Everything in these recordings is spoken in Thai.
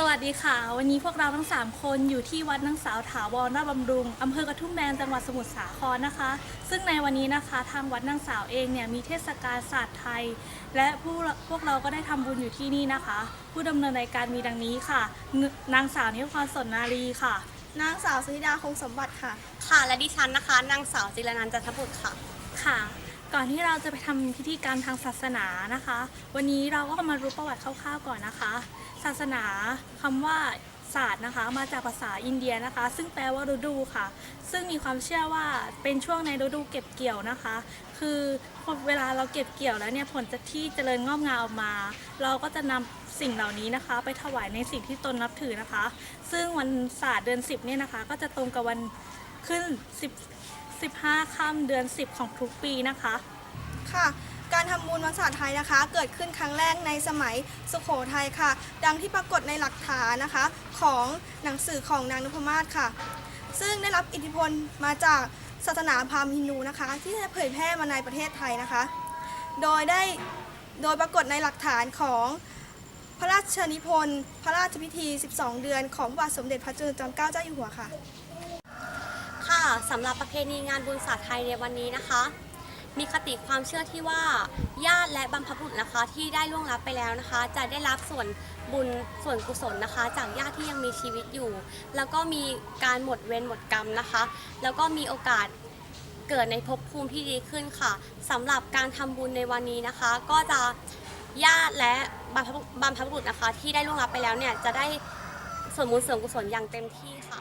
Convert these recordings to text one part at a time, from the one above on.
สวัสดีค่ะ วันนี้พวกเราทั้ง 3 คนอยู่ที่วัดนางสาวถาวรราชบำรุงอำเภอกระทุ่มแบนจังหวัดสมุทรสาครนะคะ ซึ่งในวันนี้นะคะทางวัดนางสาวเองเนี่ยมีเทศกาลศาสตร์ไทย และผู้พวกเราก็ได้ทำบุญอยู่ที่นี่นะคะ ผู้ดำเนินรายการมีดังนี้ค่ะนนางสาวนิพรสนนารีค่ะ นางสาวสุธิดาคงสมบัติค่ะ ค่ะและดิฉันนะคะ นางสาวจิรนันท์จันทบุตรค่ะค่ะก่อนที่เราจะไปทำพิธีการทางศาสนานะคะ วันนี้เราก็มารู้ประวัติคร่าวๆก่อนนะคะ ศาสนาคำว่าศาสตร์นะคะ มาจากภาษาอินเดียนะคะ ซึ่งแปลว่าฤดูค่ะ ซึ่งมีความเชื่อว่าเป็นช่วงในฤดูเก็บเกี่ยวนะคะ คือเวลาเราเก็บเกี่ยวแล้วเนี่ยผลจะที่เจริญงอกงามออกมา เราก็จะนำสิ่งเหล่านี้นะคะ ไปถวายในสิ่งที่ตนนับถือนะคะ ซึ่งวันศาสตร์เดือน 10เนี่ยนะคะ ก็จะตรงกับวันขึ้น 10 15ค่ำเดือน 10 ของทุกปีนะคะ ค่ะ การทำบุญวันศาสตร์ไทยนะคะ เกิดขึ้นครั้งแรกในสมัยสุโขทัยค่ะ ดังที่ปรากฏในหลักฐานนะคะ ของหนังสือของนางนพมาศค่ะ ซึ่งได้รับอิทธิพลมาจากศาสนาพราหมณ์ฮินดูนะคะ ที่ได้เผยแพร่มาในประเทศไทยนะคะ โดยได้โดยปรากฏในหลักฐานของพระราชนิพนธ์พระราชพิธี 12 เดือนของพระบาทสมเด็จพระจุลจอมเกล้าเจ้าอยู่หัวค่ะ ค่ะสำหรับประเพณีงานบุญศาสตร์ไทยในวันนี้นะคะ มีคติความเชื่อที่ว่าญาติและบรรพบุรุษนะคะที่ได้ล่วงลับไปแล้วนะคะ จะได้รับส่วนบุญส่วนกุศลนะคะ จากญาติที่ยังมีชีวิตอยู่ แล้วก็มีการหมดเวรหมดกรรมนะคะ แล้วก็มีโอกาสเกิดในภพภูมิที่ดีขึ้นค่ะสำหรับการทำบุญในวันนี้นะคะ ก็จะญาติและบรรพบุบรรพบุรุษนะคะ ที่ได้ล่วงลับไปแล้วเนี่ยจะได้ส่วนบุญส่วนกุศลอย่างเต็มที่ค่ะ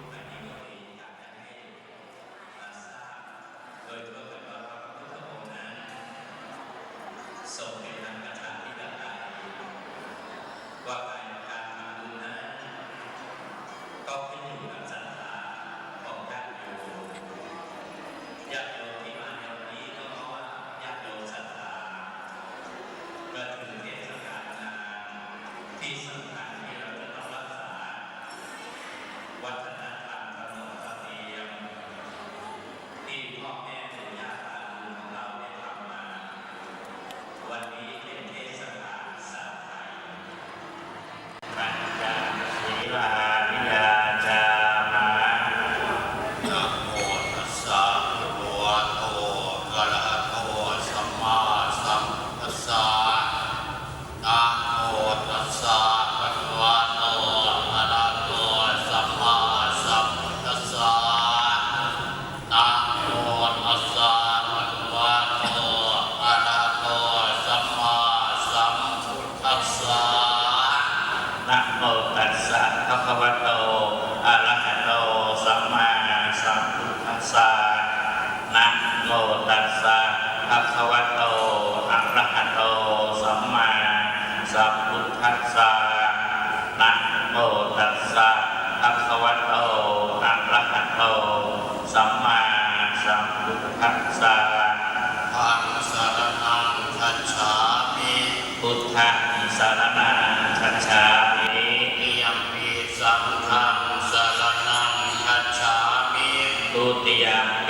ทธังสรณังคัจฉามินิยมปิสังฆังสรณังคัจฉามิทุติยม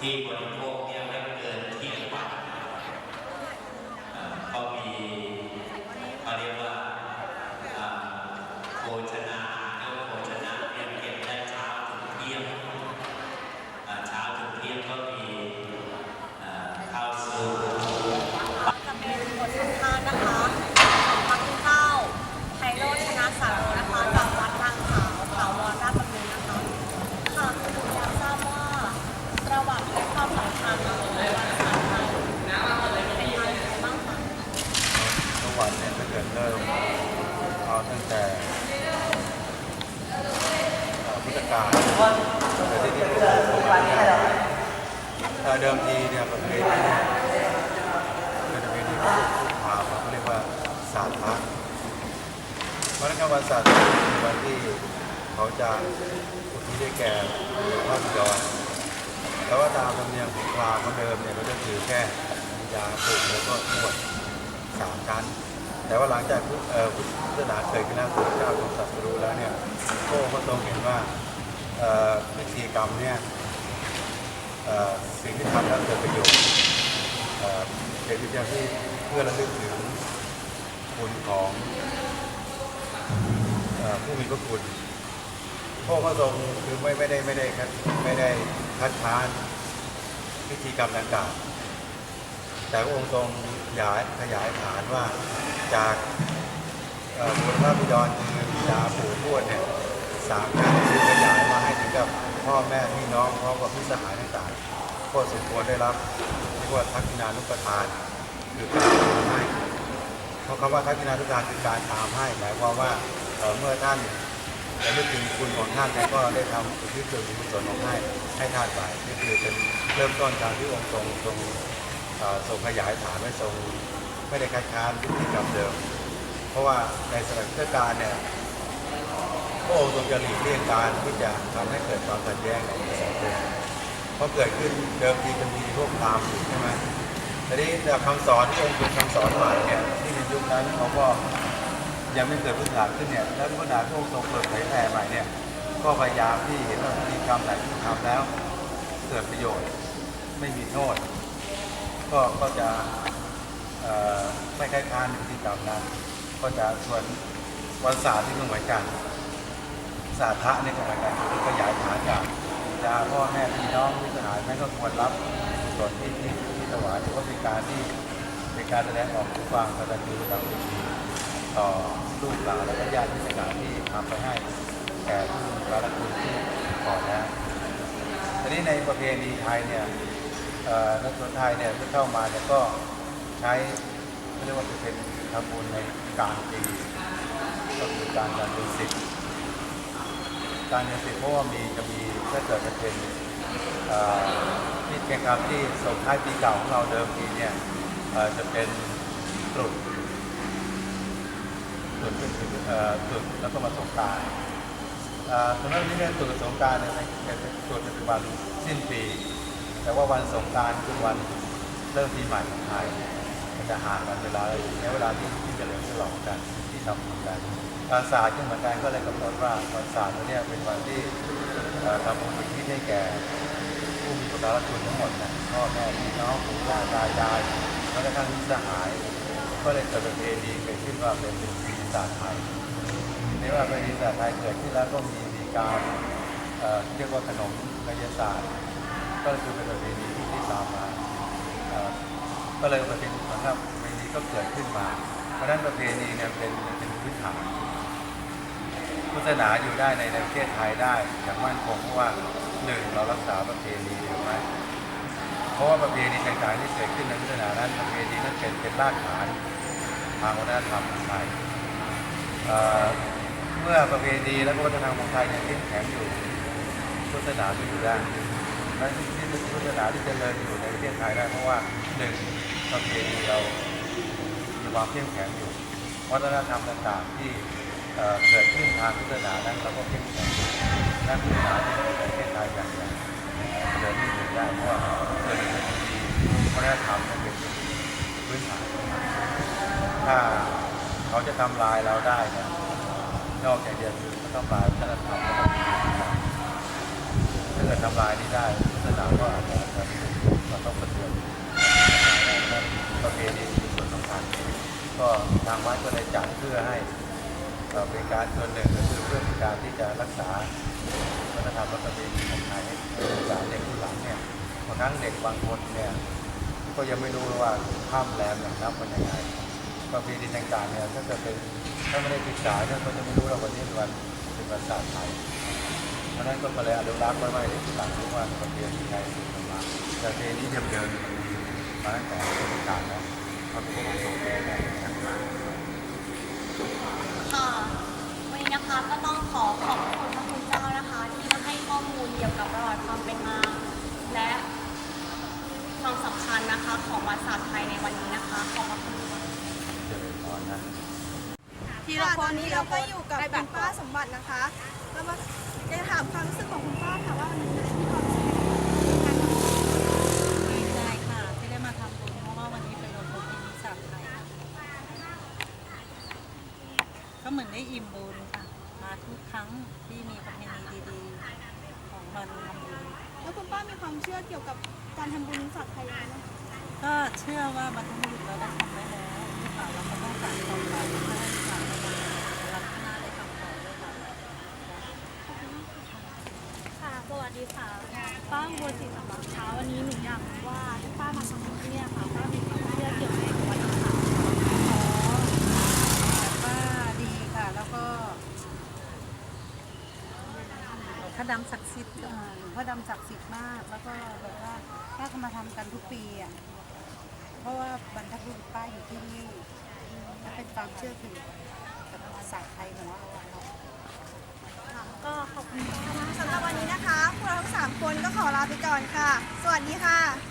ที่บริโภคเนี่ยไม่เกินเที่ยงวันเอ่อก็มีเขาเรียกว่าเอ่อโภชนาเรียกว่าโภชนาเนี่ยเก็บได้เช้าถึงเที่ยงเอ่อเช้าถึงเที่ยงก็มีเอ่อข้าวสุก จะเป็นบทสัมภาษณ์นะคะของพระคุณเจ้าไพโรจน์ชนะสารโรนะคะจากวัดนางขาวถาวรราชบำรุงนะคะค่ะคุณอยากทราบว่าประวัติและความสำคัญของวันศาสตร์ไทยเป็นยังไงบ้างคะ เมื่อวานเนี่ยถ้าเกิดเริ่มเอาตั้งแต่เอ่อพุทธกาลแต่ที่ที่ ผมมาเนี่ยเอ่อเดิมทีเนี่ยประเพณีเนี่ยเป็นประเพณีลูกพราหมณ์เขาเรียกว่าศาสตร์พระวันนั้นวันศาสตร์พระคือวันที่เขาจะอุทิศให้แก่หลวงพ่อจารแต่ว่าตามธรรมเนียมของพราหมณ์เขาเดิมเนี่ยเขาจะถือแค่ยาปลูกแล้วก็นวดสามชั้น แต่ว่าหลังจากพุทธศาสนาเกิดขึ้นแล้วพุทธเจ้าทรงตรัสรู้แล้วเนี่ยพระองค์ก็ทรงเห็นว่าพิธีกรรมเนี่ย สิ่งที่ทำแล้วเกิดประโยชน์เอ่อเป็นวิธีที่เพื่อระลึกถึงคุณของผู้มีพระคุณพระองค์ก็ทรงคือไม่ไม่ได้ไม่ได้คัดไม่ได้คัดค้านพิธีกรรมดังกล่าวแต่พระองค์ทรงขยายขยายฐานว่าจากบุญพระบิดรคือบิดาปู่ทวดเนี่ยสามการคือขยายมาให้ กับพ่อแม่พี่น้องพร้อมกับพี่สหายต่างๆก็สมควรได้รับเรียกว่าทักษิณานุปทาน คือการตามให้เพราะคำว่าทักษิณานุปทานคือการตามให้หมายความว่าเมื่อท่านระลึกถึงคุณของท่านแล้วก็ได้ทำอุทิศส่วนกุศลของให้ให้ท่านไปนี่คือเป็นเริ่มต้นการที่องค์ทรงทรงเอ่อทรงขยายฐานไม่ทรงไม่ได้คัดค้านพิธีกรรมเดิม เพราะว่าในสถานการณ์เนี่ย ระองค์ทรงจะหลีกเลี่ยงการที่จะทำให้เกิดความขัดแย้งในสังคมเพราะเกิดขึ้นเดิมทีจะมีพวกพรามอยู่ใช่ไหมทีนี้คำสอนที่องค์เป็นคำสอนใหม่เนี่ยที่ในยุคนั้นเขาก็ยังไม่เกิดพื้นฐานขึ้นเนี่ยแล้วพื้นฐานที่องค์ทรงเปิดเผยแผ่ใหม่เนี่ยก็พยายามที่เห็นว่าพิธีกรรมไหนที่ทำแล้วเกิดประโยชน์ไม่มีโทษ ก็ก็จะไม่คล้ายคานพิธีกรรมนั้นก็จะส่วนวันศาสตร์ที่เหมือนกัน ศาสตร์พระนี่ก็เหมือนกันคือขยายฐานจากจะพ่อแม่พี่น้องมิตรสหายไม่ก็ควรรับส่วนที่ที่ที่ถวายถือว่าเป็นการที่เป็นการแสดงออกถึงความกตัญญูกตเวทีต่อลูกหลานและญาติมิตรสหายที่ทำไปให้แก่ผู้มีพระคุณที่ก่อนแล้วทีนี้ในประเพณีไทยเนี่ยเอ่อในส่วนไทยเนี่ยที่เข้ามาเนี่ยก็ใช้เรียกว่าจะเป็นทำบุญในกลางปีก็คือการการเดือนสิบ การเดือนสิเพราะว่ามีจะมีถ้าเกิดจะเป็นที่เกียวกับที่ส่งท้ายปีเก่าของเราเดิมทีเนี่ยจะเป็นตรุษตรุษก็คือเอ่อตรุษแล้วก็มาสงการสำหรับนี้เนี่ยตรวจสงการเนี่ยเป็นตรวจเป็นวันสิ้นปี แต่ว่าวันสงการคือวันเริ่มปีใหม่ของไทยมันจะห่างกันเวลาในเวลาที่ที่จะเฉลิมฉลองกันที่ทำบุญ กันวันศาสตร์ก็เหมือนกันก็เลยกำหนดว่าวันศาสตร์เนี่ยเป็นวันที่ทำบุญอุที่ให้แก่ผู้มีบุญคุณทั้งหมดนะพ่อแม่พี่น้องปู่ย่าตายายแม้กระทั่งมิสหาย ก็เลยเกิดเป็นเพณีเกิดขึ้นว่าเป็นปีศาสตร์ไทยในว่าประเพณีศาสตร์ไทยเกิดขึ้นแล้วก็มีมีการเรียกว่าขนมกายศาสตร์ ก็คือเป็นประเพณีที่ที่ตามมาก็เลยประเพณีนะครับประเพณีก็เกิดขึ้นมา เพราะนั้นประเพณีเนี่ยเป็นเป็นพื้นฐาน พุทธศาสนาอยู่ได้ในประเทศไทยได้อย่างมั่นคงเพราะว่าหนึ่งเรารักษาประเพณีถูกไหมเพราะว่าประเพณีต่างๆที่เกิดขึ้นในพุทธศาสนานั้นประเพณีนั้นเป็นเป็นรากฐานทางวัฒนธรรมของไทยเมื่อประเพณีและวัฒนธรรมของไทยยังเข้มแข็งอยู่พุทธศาสนาก็อยู่ได้และที่ที่พุทธศาสนาที่เจริญอยู่ในประเทศไทยได้เพราะว่าหนึ่งประเพณีเรามีความเข้มแข็งอยู่วัฒนธรรมต่างๆที่ เกิดขึ้นทางพุทธศาสนานั้นเราก็เข้มแข็งนั่นพุทธศาสนาที่อยู่ในประเทศไทยอย่างอย่างเดินที่อยู่ได้เพราะว่าเกิดเป็นประเพณีวัฒนธรรมนั้นเป็นพื้นฐานถ้าเขาจะทำลายเราได้เนี่ยนอกจากเดียวคือเขาทำลายวัฒนธรรมแล้วก็มีถ้าเกิดทำลายนี้ได้ศาสนาก็อาจจะจะเราต้องปฏิบัติประเพณีส่วนสำคัญก็ทางวัดก็ได้จัดเพื่อให้ เอ่อเป็นการส่วนหนึ่งก็คือเพื่อเป็นการที่จะรักษาวัฒนธรรมและประเพณีของไทยให้รักษาเด็กรุ่นหลังเนี่ยบางครั้งเด็กบางคนเนี่ยก็ยังไม่รู้ว่าข้ามแรมอย่างนับเป็นยังไงประเพณีต่างๆเนี่ยถ้าเกิดเป็นถ้าไม่ได้ศึกษาเนี่ยก็จะไม่รู้ว่าวันนี้เป็นวันเป็นวันศาสตร์ไทยเพราะนั้นก็เลยอนุรักษ์ไว้ไว้ในที่หลังรู้ว่าประเพณีไทยสืบมาประเพณีเดิมๆมาตั้งแต่พุทธกาลแล้วพระพุทธองค์ทรงแก้ได้ทั้งหลาย ค่ะวันนี้นะคะก็ต้องขอขอบคุณพระคุณเจ้านะคะ ที่มาให้ข้อมูลเกี่ยวกับประวัติความเป็นมา และความสำคัญนะคะ นะคะ ของวันศาสตร์ไทยในวันนี้นะคะ ขอบพระคุณค่ะ เจริญพรนะ ค่ะ ตอนนี้เราก็อยู่กับคุณป้าสมบัตินะคะเรามาจะถามความรู้สึกของคุณป้าค่ะว่าวันนี้มีความรู้สึกยังไงบ้างคะ ดีใจค่ะที่ได้มาทำบุญเพราะว่าวันนี้เป็นวันประเพณีศาสตร์ไทยก็เหมือนได้อิ่มบุญค่ะ มาทุกครั้งที่มีประเพณีดีๆ ของวันทำบุญ แล้วคุณป้ามีความเชื่อเกี่ยวกับการทำบุญศาสตร์ไทยยังไงบ้างคะ ก็เชื่อว่าบรรพบุรุษเราได้ทำไว้แล้วลูกหลานเราก็ต้องการต่อไปเพื่อให้ลูกหลานเราในวันข้างหน้าได้ทำต่อด้วยค่ะ ค่ะ สวัสดีค่ะ ป้าบัวศรีสำรับค่ะวันนี้หนูอยากรู้ว่าที่ป้ามาทำบุญที่เนี่ยค่ะป้ามีความเชื่อเกี่ยวกับวันค่ะแบบว่าดีค่ะ แล้วก็หลวงพ่อดำศักดิ์สิทธิ์อ่าหลวงพ่อดำศักดิ์สิทธิ์มาก แล้วก็แบบว่าป้าก็มาทำกันทุกปีอะเพราะว่าบรรพบุรุษป้าอยู่ที่นี่และเป็นความเชื่อถือกับศาสตร์ไทยของเรา ก็ขอบคุณมาก สำหรับวันนี้นะคะ พวกเราทั้งสามคนก็ขอลาไปก่อนค่ะ สวัสดีค่ะ